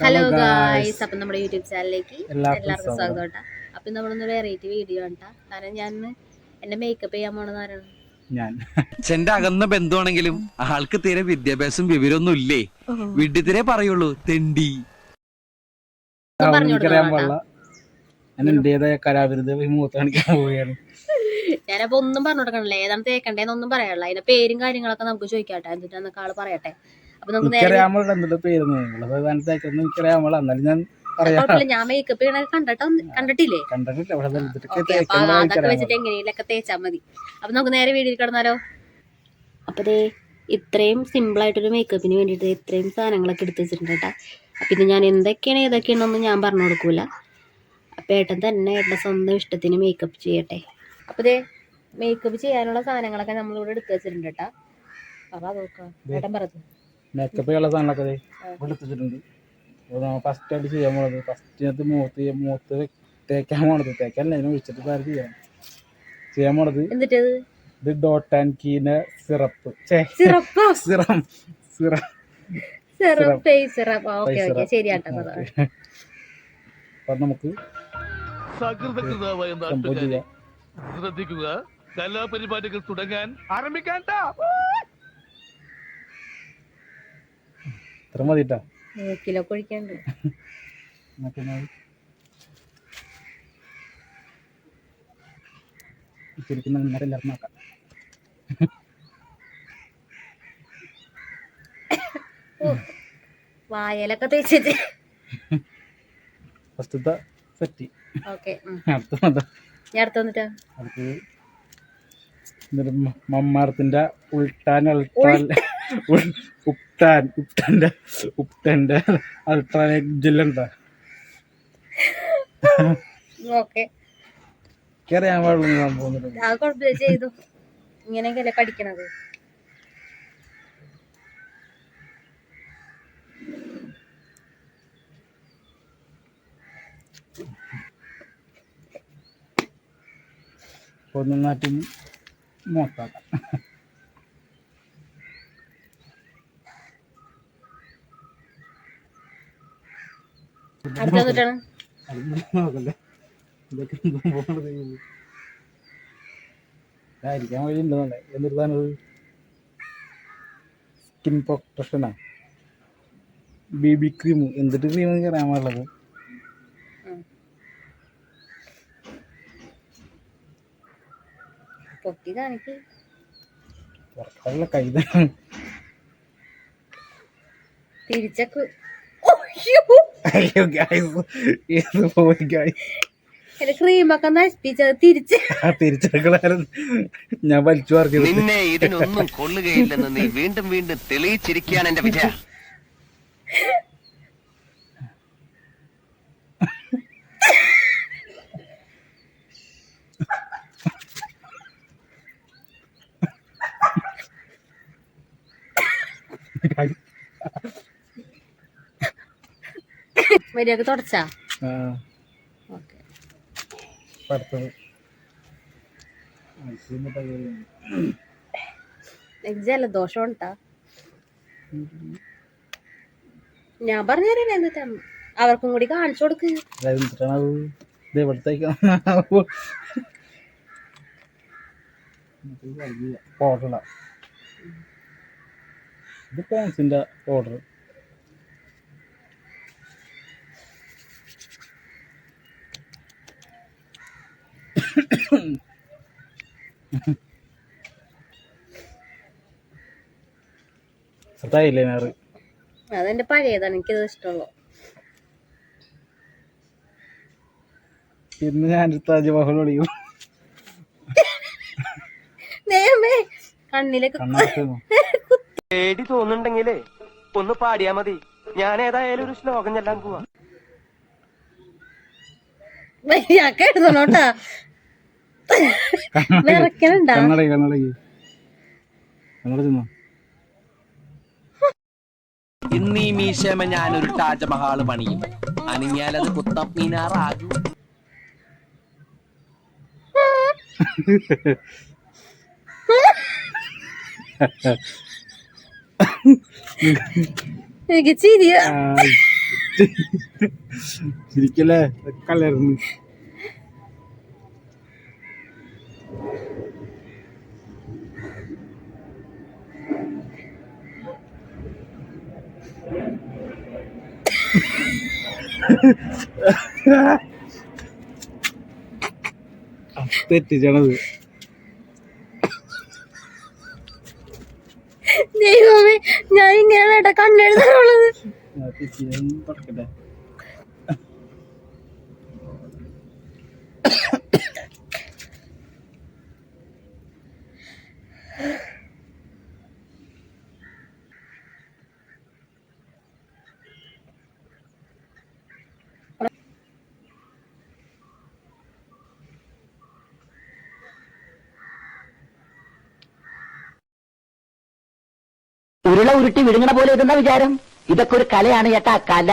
Hello Hello, guys. Guys അപ്പം നമ്മുടെ YouTube ചാനലിലേക്ക് എല്ലാവർക്കും സ്വാഗതം. കേട്ടോ. അപ്പം നമ്മളൊന്ന് വെറൈറ്റി വീഡിയോ കണ്ടാ കാരണം ഞാൻ എന്റെ മേക്കപ്പ് ചെയ്യാൻ പോണെന്ന് പറയണം ഞാൻ. അച്ഛന്റെ അകന്ന ബന്ധുവാണെങ്കിലും ആൾക്ക് തീരെ വിദ്യാഭ്യാസം വിവരമൊന്നും ഇല്ലേ? വിഡ്ഢിത്തിരെ പറയുള്ളൂ തെണ്ടി. ഞാൻ എന്റേതായ കലാവിരുദ്ധ മൂത്ത് കാണിക്കാൻ പോവുകയാണ്. ഞാനപ്പോ ഒന്നും പറഞ്ഞു കൊടുക്കണില്ല. ഏതാണ് തേക്കണ്ടേന്നൊന്നും പറയാനുള്ള അതിന്റെ പേരും കാര്യങ്ങളൊക്കെ നമുക്ക് ചോദിക്കാട്ടെ എന്നിട്ട് ആൾ പറയട്ടെ. അപ്പൊ നമുക്ക് ഞാൻ ഞാൻ മേക്കപ്പ് ചെയ്യണ കണ്ടിട്ടോ കണ്ടിട്ടില്ലേ? അതൊക്കെ വെച്ചിട്ട് എങ്ങനെയൊക്കെ മതി. അപ്പൊ നമുക്ക് നേരെ വീഡിയോയിൽ കിടന്നാലോ? അപ്പൊ ദേ ഇത്രയും സിമ്പിൾ ആയിട്ടൊരു മേക്കപ്പിന് വേണ്ടിയിട്ട് ഇത്രയും സാധനങ്ങളൊക്കെ എടുത്ത് വെച്ചിട്ടുണ്ട് കേട്ടാ. പിന്നെ ഇത് ഞാൻ എന്തൊക്കെയാണ് ഏതൊക്കെയാണെന്നൊന്നും ഞാൻ പറഞ്ഞു കൊടുക്കൂല. അപ്പൊ ഏട്ടൻ തന്നെ ഏട്ടന്റെ സ്വന്തം ഇഷ്ടത്തിന് മേക്കപ്പ് ചെയ്യട്ടെ. അപ്പൊ ദേ മേക്കപ്പ് ചെയ്യാനുള്ള സാധനങ്ങളൊക്കെ നമ്മളിവിടെ എടുത്ത് വെച്ചിട്ടുണ്ട് കേട്ടാ. അപ്പൊ നോക്കാം. ഏട്ടൻ പറഞ്ഞു മേക്കപ്പ് ചെയ്യാനുള്ള സാധനങ്ങളൊക്കെ അപ്പോൾ ഫസ്റ്റ് ആയിട്ട് ചെയ്യാൻ പോണത്. ഫസ്റ്റ് മൂത്ത് ചെയ്യാൻ- മൂത്ത് വെ- തേക്കാൻ പോണത്. തേക്കാൻ അതിനെ വിളിച്ചിട്ട് വേറെ ചെയ്യാൻ ചെയ്യാൻ പോണത് ഇത് ഡോട്ട് ആൻഡ് കീനെ സിറപ്പ്? ചേ സിറപ്പോ സിറം നമുക്ക് ചെയ്യാം. ശ്രദ്ധിക്കുക. കലാപരിപാടികൾ തുടങ്ങാൻ ആരംഭിക്കാൻ ഇത്ര മതിട്ടാ. കിലോ കൊഴിക്കാണ്ട് ശരിക്കും എല്ലാവർക്കും നോക്കാം. വായലൊക്കെ തേച്ചിട്ട്. ഫസ്റ്റത്തെ സെറ്റ്. ഓക്കെ അടുത്ത എന്താ ഞാൻ അടുത്ത് വന്നിട്ടാ? അടുത്ത് മമ്മാർത്തിന്റെ ഉൾട്ടാൻ അൾട്രാൻ ഉപ്ടാൻ ഉപ്ടാന്റെ ഉപ്ടാന്റെ അൾട്രാൻ ജെല്ലുണ്ടാ ഓക്കെ. അറിയാൻ പാടുള്ളൂ ഞാൻ പോകുന്നുണ്ട് അത് കുഴപ്പമില്ല ചെയ്തു. ഇങ്ങനെയൊക്കെയല്ലേ പഠിക്കണത്? ഒന്നും നന്നായിട്ട് നോക്കാം ഇതായിരിക്കാൻ സ്കിൻ പ്രൊട്ടക്ഷനാ ബി ബി ക്രീം. എന്തിട്ട് ക്രീം അറിയാൻ പാടുള്ളത് ഉം. പൊക്കി കാണിക്ക്. പുറക്കാനുള്ള കൈത തിരിച്ചക്ക്. അയ്യോ ഗൈസ് ഇത് പോയി ഗൈസ് ക്രീമൊക്കെ നശിപ്പിച്ചത് തിരിച്ച്. ആ തിരിച്ചെടുക്കളായിരുന്നു ഞാൻ വലിച്ചു നിന്നെ ഇതിനൊന്നും കൊള്ളുകയില്ലെന്ന് നീ വീണ്ടും വീണ്ടും തെളിയിച്ചിരിക്കുകയാണ് എന്റെ വിജയ. മര്യാദയ്ക്ക് തുടച്ചാ? ഓക്കെ. ജലദോഷം ഉണ്ടാ? ഞാൻ പറഞ്ഞു തരാം എന്നിട്ടാണ് അവർക്കും കൂടി കാണിച്ചു കൊടുക്ക്. ഇതിപ്പോ എന്നിട്ടാണ് പൗഡർ ഐലൈനർ അതെന്റെ പഴയതാണ് എനിക്കത് ഇഷ്ടമുള്ളൂ. ഇന്ന് ഞാൻ താജ്മഹൽ ഒളിയും നേമേ കണ്ണിലൊക്കെ പേടി തോന്നുന്നുണ്ടെങ്കിലേ ഒന്ന് പാടിയാ മതി. ഞാൻ ഏതായാലും ഒരു ശ്ലോകം ചെല്ലാൻ പോവാ. എഴുതണോട്ടാ വിറക്കണുണ്ടാ കണ്ണടക്കി കണ്ണട തിന്നോ ഇന്ന് ഈ മീശമ ഞാനൊരു താജ്മഹാൾ പണിയും. അണിഞ്ഞാലത് കുത്തം മീനാറാകും. എനിക്ക് ചിരിയ. ശരിക്കല്ലേ തെറ്റിച്ചണത്. ദൈവമേ ഞാൻ ഇങ്ങനെയാണ് കണ്ണെഴുതാനുള്ളത്. തുടക്കട്ടെ ഉരുള ഉരുട്ടി വിഴുങ്ങണ പോലെ ഇതെന്ന വിചാരം? ഇതൊക്കെ ഒരു കലയാണ് ചേട്ടാ കല.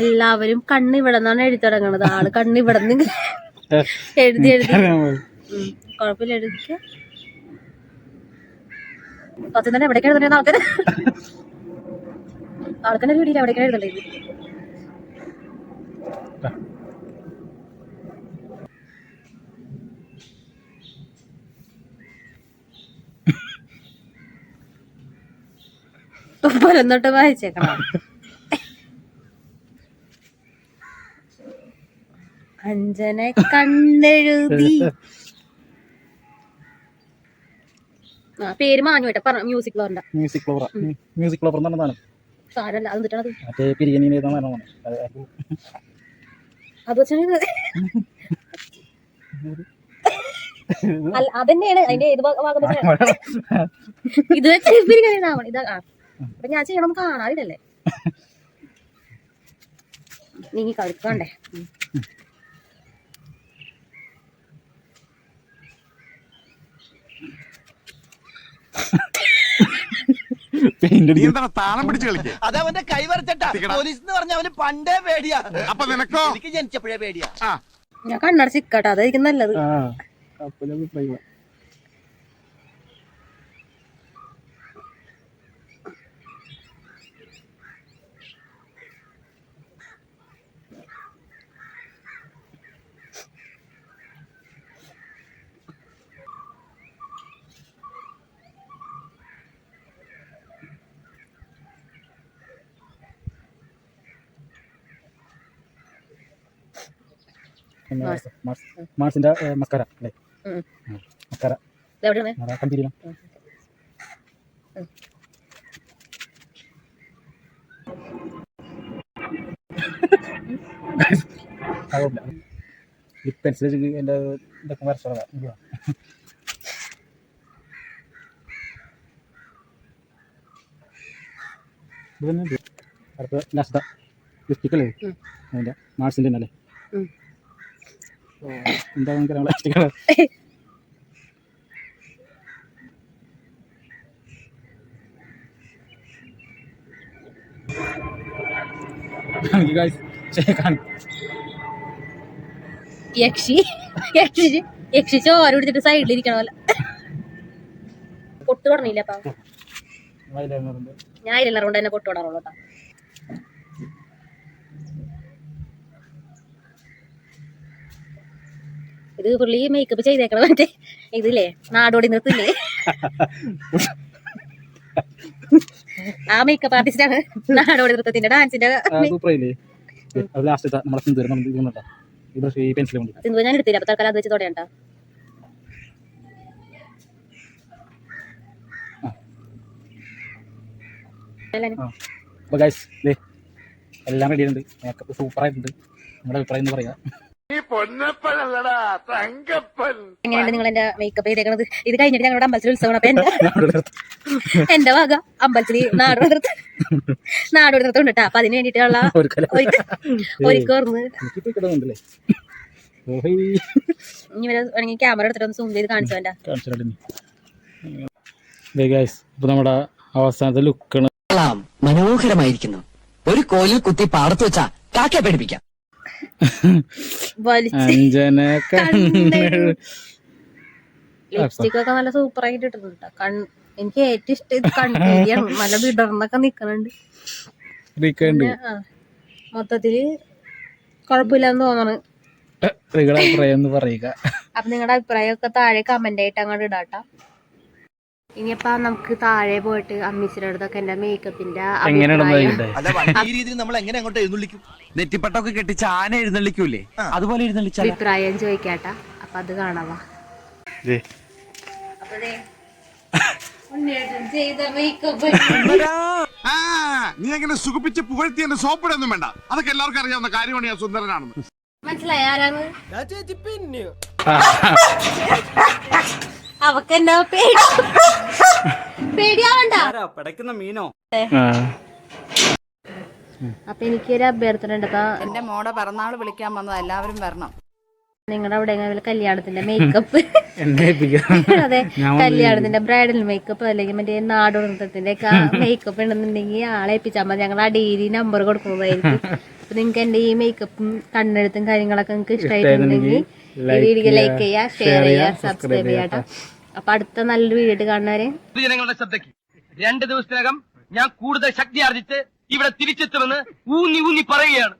എല്ലാവരും കണ്ണ് ഇവിടെ നിന്നാണ് എഴുതി തുടങ്ങണത്. ആൾ കണ്ണ് ഇവിടെ നിന്ന് എഴുതി എഴുതി. കുഴപ്പമില്ല എഴുതിക്ക. സത്യം തന്നെ എവിടേക്ക് ആൾക്കാർ ആൾക്കാര്? വീടില്ല എവിടേക്കാണ് എഴുതണ്ടേ? പരന്നോട്ട് വായിച്ചേക്കണം. അഞ്ജനെ കണ്ണെഴുതി ആ പേര് മാഞ്ഞു കേട്ടോ. പറ മ്യൂസിക് എന്ന് പറഞ്ഞതാണ് സാരല്ല അത് മറ്റേ അത് വെച്ചാണ് അല്ല അതന്നെയാണ് അതിന്റെ ഏത് ഭാഗം ഇത് വെച്ച് പിരിക്കാനാവണം ഇതാ അപ്പൊ ഞാൻ ചെയ്യണം കാണാറില്ലല്ലേ നീങ്ങി കളിക്കണ്ടേ. താളം പിടിച്ച് കളിക്കേ? അതവന്റെ കൈവരച്ചട്ടാ പോലീസ് എന്ന് പറഞ്ഞ അവന് പണ്ടേ പേടിയാ. അപ്പൊ നിനക്കോ? എനിക്ക് ജനിച്ചപ്പോഴേ പേടിയാ. ഞാൻ കണ്ണടച്ചിക്കട്ടെ അതായിരിക്കും നല്ലത്. മാർസിന്റെ മസ്കാര അല്ലേ? മസ്കാര. കണ്ടിരിക്കണം. ലിപ് പെൻസിൽ എന്റെ ഇതൊക്കെ ഇത്. അടുത്ത ലാസ്റ്റ് ലിപ്സ്റ്റിക് അല്ലേ? ഉം. അതിന്റെ മാർസിന്റെ തന്നെ അല്ലേ. എന്താ നമുക്ക് lipstick colour you guys. Check on. യക്ഷി യക്ഷി യക്ഷി ചോര പിടിച്ചിട്ട് സൈഡിലിരിക്കണ പോലെ. പൊട്ട് തുടങ്ങിയില്ല അപ്പൊ? ഞാൻ ഇരുന്നറ കൊണ്ട് തന്നെ പൊട്ട് തൊടാറുള്ളൂ കേട്ടോ. ഇത് പുള്ളി മേക്കപ്പ് ചെയ്തേക്കണം മറ്റേ ഇതില്ലേ? നാടോടി നിർത്തില്ലേ ആ മേക്കപ്പ് ആർട്ടിസ്റ്റാണ് നാടോടി നൃത്തത്തിന്റെ ഡാൻസിന്റെ സിന്ധു ഞാൻ എടുത്തില്ല അപ്പൊ തൽക്കാലം അത് വെച്ച് തുടയണ്ട. എല്ലാം റെഡിയുണ്ട് മേക്കപ്പ് സൂപ്പർ ആയിട്ടുണ്ട്. നിങ്ങളുടെ അഭിപ്രായം എന്ന് പറയാം. എങ്ങനെയുണ്ട് നിങ്ങൾ എന്റെ മേക്കപ്പ് ചെയ്തേക്കണത്? ഇത് കഴിഞ്ഞിട്ട് ഞങ്ങളുടെ അമ്പലത്തിൽ ഉത്സവമാണ് അപ്പൊ എന്റെ. എന്റെ വക അമ്പലത്തിൽ നാടോടി നൃത്തം നാടോടി നൃത്തം ഉണ്ട് കേട്ടോ അപ്പൊ അതിന് വേണ്ടിട്ടുള്ള ഒരുക്കോർന്ന് ഇനി വരെ വേണമെങ്കിൽ ക്യാമറ എടുത്തിട്ട് ഒന്ന് സൂം ചെയ്ത് കാണിച്ചു ഗൈസ് ഇപ്പൊ നമ്മുടെ അവസാനത്തെ ലുക്കാണ് മനോഹരമായിരിക്കുന്നു. ഒരു കോലിൽ കുത്തി പാടത്ത് വെച്ചാ കാക്കയെ പേടിപ്പിക്കാം. വലിച്ച് അഞ്ജന ലിപ്സ്റ്റിക് ഒക്കെ നല്ല സൂപ്പർ ആയിട്ട് ഇട്ടിട്ടുണ്ട്. കൺ എനിക്ക് ഏറ്റവും ഇഷ്ടം ഇത് നല്ല വിടർന്നൊക്കെ നിക്കണുണ്ട്. മൊത്തത്തിൽ കുഴപ്പമില്ലെന്ന് തോന്നണ്. നിങ്ങളുടെ അഭിപ്രായം പറയുക. അപ്പൊ നിങ്ങളുടെ അഭിപ്രായമൊക്കെ താഴെ കമന്റ് ആയിട്ട് അങ്ങോട്ട് ഇടാട്ടോ. ഇനിയപ്പോ നമുക്ക് താഴെ പോയിട്ട് അമ്മീച്ചിയുടെ അടുത്തൊക്കെ എന്റെ മേക്കപ്പിന്റെ എങ്ങനെയാണെന്ന് അഭിപ്രായം ഈ രീതിയിൽ നമ്മൾ എങ്ങനെ അങ്ങോട്ട് എഴുന്നള്ളിക്കും? നെറ്റിപ്പട്ടൊക്കെ കെട്ടിച്ച് ആന എഴുന്നള്ളിക്കൂലേ? അതുപോലെ അഭിപ്രായം ചോദിക്കാട്ടാ. അപ്പൊ അത് കാണാവാ ദേ. അപ്പൊ ദേ, ഉണ്ണിയേട്ടൻ ചെയ്ത മേക്കപ്പ് ആ നീ അങ്ങനെ സുഖിപ്പിച്ച് പുകഴ്ത്തി എന്റെ സോപ്പിടൊന്നും വേണ്ട. അതൊക്കെ എല്ലാവർക്കും അറിയാവുന്ന കാര്യമാണ് ഞാൻ സുന്ദരനാണെന്ന്. മനസ്സിലായി ആരാണ്? അവക്കെന്നാ പേടി? പേടിയാവണ്ട. ആ. അപ്പൊ എനിക്കൊരു അഭ്യർത്ഥന ഉണ്ട്. അപ്പൊ എന്റെ മോടെ പിറന്നാൾ വിളിക്കാൻ വന്നത് എല്ലാവരും വരണം. നിങ്ങളുടെ അവിടെ എങ്ങനെ കല്യാണത്തിന്റെ മേക്കപ്പ് അതെ കല്യാണത്തിന്റെ ബ്രൈഡൽ മേക്കപ്പ് അല്ലെങ്കിൽ മറ്റേ നാടോണത്തിന്റെ ഒക്കെ മേക്കപ്പ് ഉണ്ടെന്നുണ്ടെങ്കിൽ ആളെ ഏൽപ്പിച്ചാൽ മതി. ഞങ്ങൾ ആ ഡെയിലി നമ്പർ കൊടുക്കുന്നതായിരിക്കും. അപ്പൊ നിങ്ങൾക്ക് എന്റെ ഈ മേക്കപ്പും കണ്ണെഴുത്തും കാര്യങ്ങളൊക്കെ നിങ്ങൾക്ക് ഇഷ്ടമായിട്ടുണ്ടെങ്കിൽ ഈ വീഡിയോ ലൈക്ക് ചെയ്യുക ഷെയർ ചെയ്യുക സബ്സ്ക്രൈബ് ചെയ്യാട്ടോ. അപ്പൊ അടുത്ത നല്ലൊരു വീട് കാണുന്നവരെ. ജനങ്ങളുടെ ശ്രദ്ധയ്ക്ക് രണ്ട് ദിവസത്തിനകം ഞാൻ കൂടുതൽ ശക്തി ആർജിച്ച് ഇവിടെ തിരിച്ചെത്തുമെന്ന് ഊന്നി ഊന്നി പറയുകയാണ്.